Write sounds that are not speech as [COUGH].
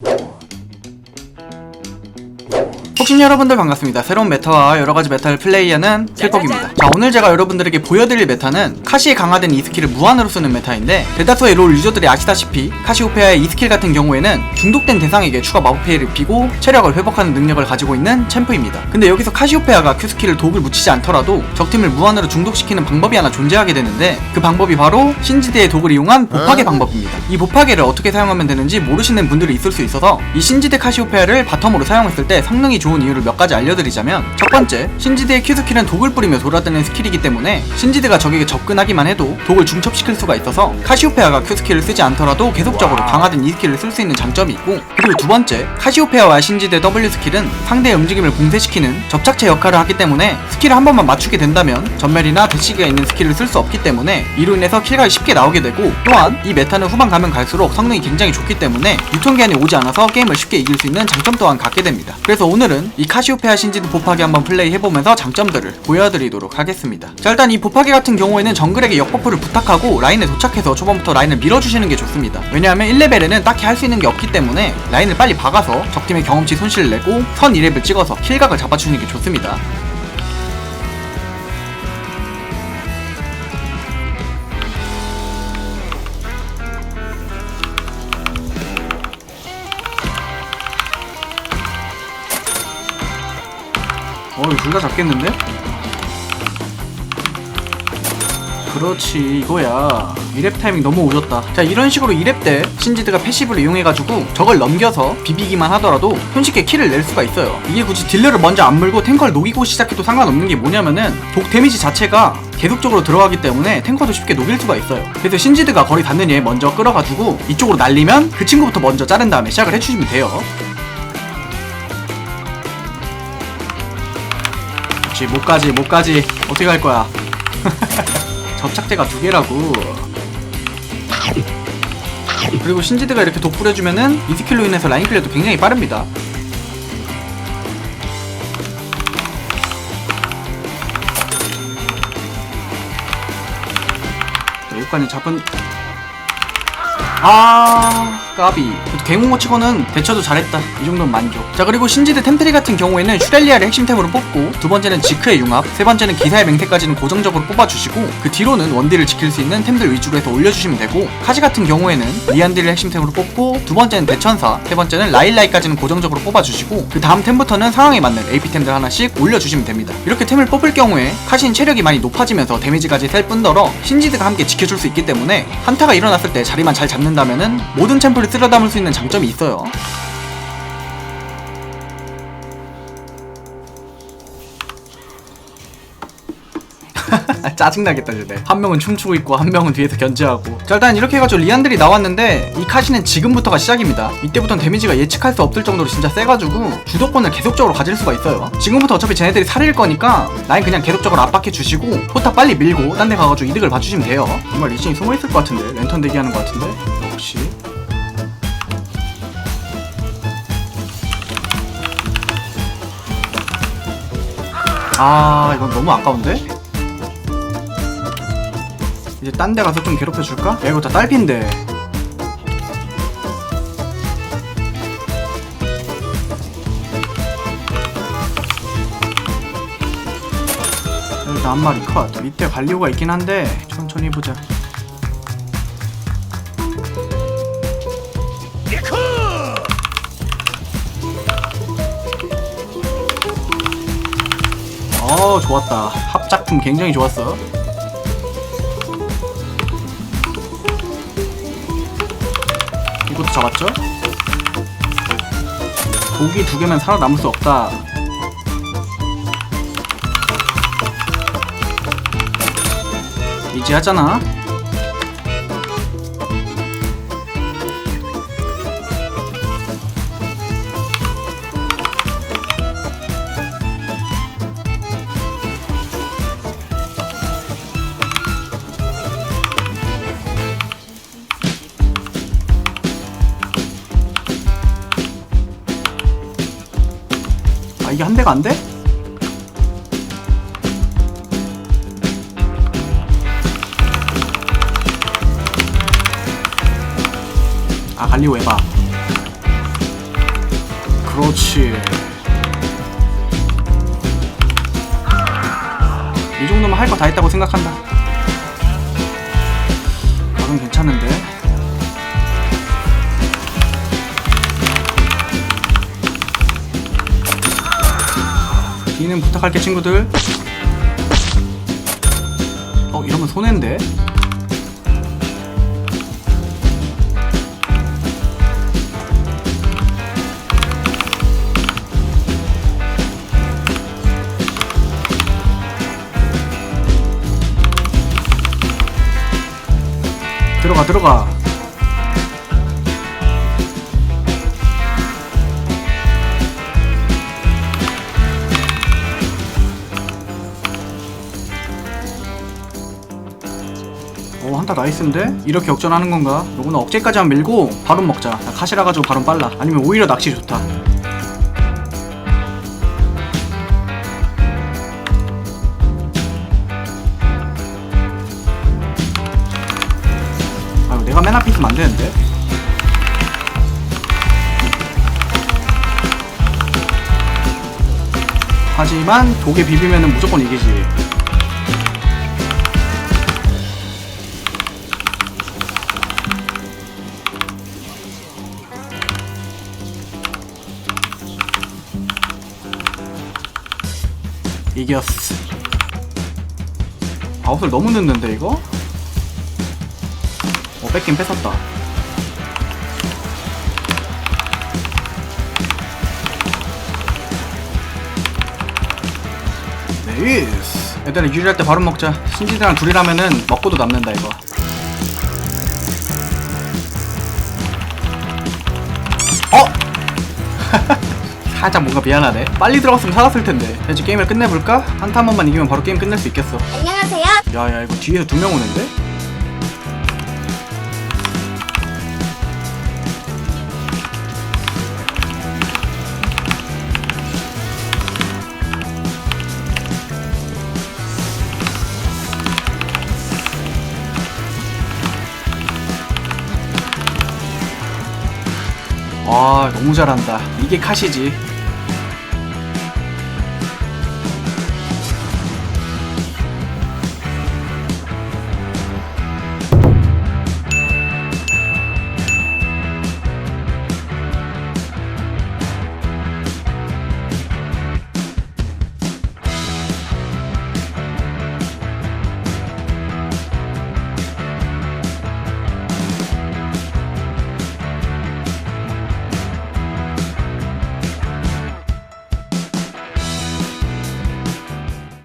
you 혹시 여러분들 반갑습니다. 새로운 메타와 여러가지 메타를 플레이하는 킬퍽입니다. 자 오늘 제가 여러분들에게 보여드릴 메타는 카시에 강화된 이 스킬을 무한으로 쓰는 메타인데 대다수의 롤 유저들이 아시다시피 카시 오페아의 이 스킬 같은 경우에는 중독된 대상에게 추가 마법 피해를 입히고 체력을 회복하는 능력을 가지고 있는 챔프입니다. 근데 여기서 카시오페아가 Q 스킬을 독을 묻히지 않더라도 적팀을 무한으로 중독시키는 방법이 하나 존재하게 되는데 그 방법이 바로 신지대의 독을 이용한 보파계 방법입니다. 이 보파계를 어떻게 사용하면 되는지 모르시는 분들이 있을 수 있어서 이 신지대 카시오페아를 바텀으로 사용했을 때 성능이 좋은 이유를 몇 가지 알려드리자면 첫 번째, 신지대의 Q 스킬은 독을 뿌리며 돌아다니는 스킬이기 때문에 신지대가 적에게 접근하기만 해도 독을 중첩시킬 수가 있어서 카시오페아가 Q 스킬을 쓰지 않더라도 계속적으로 강화된 이 스킬을 쓸 수 있는 장점이 있고 그리고 두 번째, 카시오페아와 신지대 W 스킬은 상대의 움직임을 봉쇄시키는 접착체 역할을 하기 때문에 스킬을 한 번만 맞추게 된다면 전멸이나 대시기가 있는 스킬을 쓸 수 없기 때문에 이로 인해서 킬각이 쉽게 나오게 되고 또한 이 메타는 후반 가면 갈수록 성능이 굉장히 좋기 때문에 유통기한이 오지 않아서 게임을 쉽게 이길 수 있는 장점 또한 갖게 됩니다. 그래서 오늘은 이 카시오페아 신지드 보파기 한번 플레이 해보면서 장점들을 보여드리도록 하겠습니다. 자 일단 이 보파기 같은 경우에는 정글에게 역버프를 부탁하고 라인에 도착해서 초반부터 라인을 밀어주시는 게 좋습니다. 왜냐하면 1레벨에는 딱히 할 수 있는 게 없기 때문에 라인을 빨리 박아서 적팀의 경험치 손실을 내고 선 2렙을 찍어서 킬각을 잡아주는 게 좋습니다. 어, 이거 둘다 잡겠는데? 그렇지 이거야. 2렙 타이밍 너무 오졌다. 자 이런 식으로 2렙 때 신지드가 패시브를 이용해가지고 적을 넘겨서 비비기만 하더라도 손쉽게 킬을 낼 수가 있어요. 이게 굳이 딜러를 먼저 안 물고 탱커를 녹이고 시작해도 상관없는 게 뭐냐면은 독 데미지 자체가 계속적으로 들어가기 때문에 탱커도 쉽게 녹일 수가 있어요. 그래서 신지드가 거리 닿는 얘 먼저 끌어가지고 이쪽으로 날리면 그 친구부터 먼저 자른 다음에 시작을 해주시면 돼요 그렇지 못가지 못 가지. 어떻게 갈 거야? [LAUGHS] 접착제가 두 개라고. 그리고 신지드가 이렇게 독 뿌려주면은 이 스킬로 인해서 라인 클리어도 굉장히 빠릅니다. 자, 여기까지 잡은 아 까비. 갱홍어 치고는 대처도 잘했다. 이 정도는 만족. 자 그리고 신지드 템트리 같은 경우에는 슈렐리아를 핵심템으로 뽑고 두 번째는 지크의 융합 세 번째는 기사의 맹태까지는 고정적으로 뽑아주시고 그 뒤로는 원딜을 지킬 수 있는 템들 위주로 해서 올려주시면 되고 카시 같은 경우에는 리안딜을 핵심템으로 뽑고 두 번째는 대천사 세 번째는 라일라이까지는 고정적으로 뽑아주시고 그 다음 템부터는 상황에 맞는 AP템들 하나씩 올려주시면 됩니다. 이렇게 템을 뽑을 경우에 카시는 체력이 많이 높아지면서 데미지까지 셀 뿐더러 신지드가 함께 지켜줄 수 있기 때문에 한타가 일어났을 때 자리만 잘 잡는다면은 모든 챔 프를 쓸어 담을 수 있는 장점이 있어요. [LAUGHS] 짜증나겠다 쟤네 한 명은 춤추고 있고 한 명은 뒤에서 견제하고. 자 일단 이렇게 해가지고 리안들이 나왔는데 이 카시는 지금부터가 시작입니다. 이때부터는 데미지가 예측할 수 없을 정도로 진짜 세가지고 주도권을 계속적으로 가질 수가 있어요. 지금부터 어차피 쟤네들이 살일 거니까 라인 그냥 계속적으로 압박해 주시고 포탑 빨리 밀고 딴 데 가가지고 이득을 봐주시면 돼요. 정말 리신이 숨어있을 것 같은데 랜턴 대기하는 것 같은데? 역시 아 이건 너무 아까운데? 이제 딴 데 가서 좀 괴롭혀 줄까? 야 이거 다 딸핀데 일단 한 마리 컷 밑에 갈리오가 있긴 한데 천천히 보자 어 좋았다. 합작품 굉장히 좋았어. 이것도 잡았죠? 고기 두 개면 살아남을 수 없다. 이제 하잖아 한 대가 안 돼? 아 갈리오 해봐 그렇지. 이 정도면 할 거 다 했다고 생각한다. 각은 괜찮은데. D는 부탁할게 친구들. 어 이러면 손해인데. 들어가 들어가. 한타 나이스인데? 이렇게 역전하는 건가? 요거는 억제까지만 밀고 바론 먹자. 나 카시라 가지고 바론 빨라. 아니면 오히려 낚시 좋다. 아유 내가 맨 앞에 있으면 안 되는데? 하지만 독에 비비면은 무조건 이기지 이겼어. 아웃을 너무 늦는데 이거? 어 뺏긴 뺏었다. 네이스. 얘들아 유리할 때 바로 먹자. 신지대랑 둘이라면은 먹고도 남는다 이거. 어? [LAUGHS] 살짝 뭔가 미안하네. 빨리 들어갔으면 살았을 텐데. 이제 게임을 끝내볼까? 한타 한 번만 이기면 바로 게임 끝낼 수 있겠어. 안녕하세요. 야야 이거 뒤에서 두 명 오는데? 아 너무 잘한다. 이게 카시지